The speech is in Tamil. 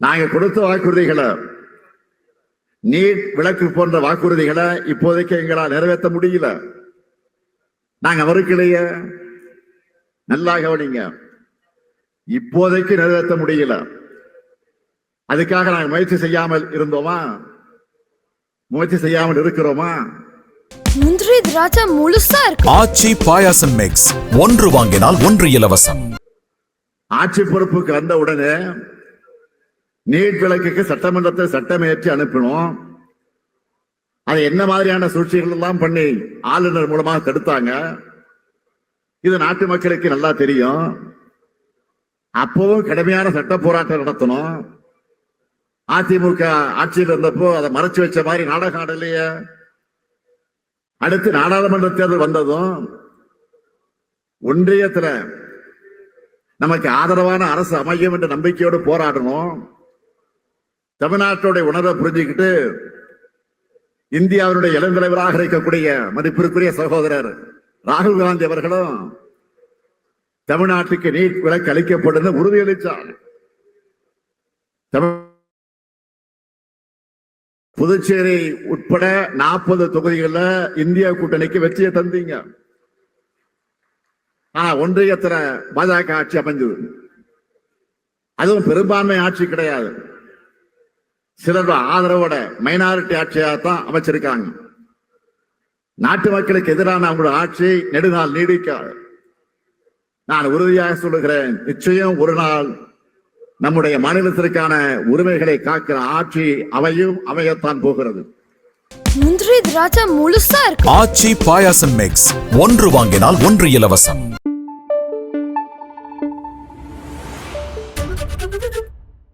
நாங்க கொடுத்த வாக்குறுதிகளை நீட் விளக்கு போன்ற வாக்குறுதிகளை இப்போதைக்கு எங்களால் நிறைவேற்ற முடியல. நாங்க மறுக்கலையே நல்லா கவனிங்க. இப்போதைக்கு நிறைவேற்ற முடியல. அதுக்காக நாங்க முயற்சி செய்யாமல் இருந்தோமா? முயற்சி செய்யாமல் இருக்கிறோமா? முந்திரி திராட்சை முழுசா இருக்கு. ஆச்சி பாயாசம் மிக்ஸ் ஒன்று வாங்கினால் ஒன்று இலவசம். ஆட்சி பொறுப்புக்கு வந்த உடனே நீட் விளக்குக்கு சட்டமன்றத்தை சட்டமேற்றி அனுப்பினோம். அதை என்ன மாதிரியான சூழ்ச்சிகள் எல்லாம் பண்ணி ஆளுநர் மூலமாக தடுத்தாங்க. இது நாட்டு மக்களுக்கு நல்லா தெரியும். அப்பவும் கடுமையான சட்ட போராட்டம் நடத்தணும். அதிமுக ஆட்சியில் இருந்தப்போ அதை மறைச்சு வச்ச மாதிரி நாடகம் ஆடலையே. அடுத்து நாடாளுமன்ற தேர்தல் வந்ததும் ஒன்றியத்துல நமக்கு ஆதரவான அரசு அமையும் என்ற நம்பிக்கையோடு போராடணும். தமிழ்நாட்டுடைய உணர்வை புரிஞ்சுக்கிட்டு இந்தியாவினுடைய இளந்தலைவராக இருக்கக்கூடிய மதிப்பிற்குரிய சகோதரர் ராகுல் காந்தி அவர்களும் தமிழ்நாட்டுக்கு நீட் விலக்கு அளிக்கப்படும் உறுதியளித்தார் தமிழ் புதுச்சேரி உட்பட நாற்பது தொகுதிகளில் இந்தியா கூட்டணிக்கு வெற்றியை தந்தீங்க. ஆனா ஒன்றியத்துல பாஜக ஆட்சி அமைஞ்சது. அதுவும் பெரும்பான்மை ஆட்சி கிடையாது. சிலர் ஆதரவோட மைனாரிட்டி ஆட்சியாக தான் அமைச்சிருக்காங்க. நாட்டு மக்களுக்கு எதிரான அவங்களோட ஆட்சி நெடுநாள் நீடிக்காது. நான் உறுதியாக சொல்லுகிறேன் நிச்சயம் ஒரு நாள் நம்முடைய மாநிலத்திற்கான உரிமைகளை காக்கிற ஆட்சி அவையும் அமையத்தான் போகிறது. முந்திரி திராட்சை முழுசா இருக்கு. ஆச்சி பாயாசம் மிக்ஸ் ஒன்று வாங்கினால் ஒன்று இலவசம்.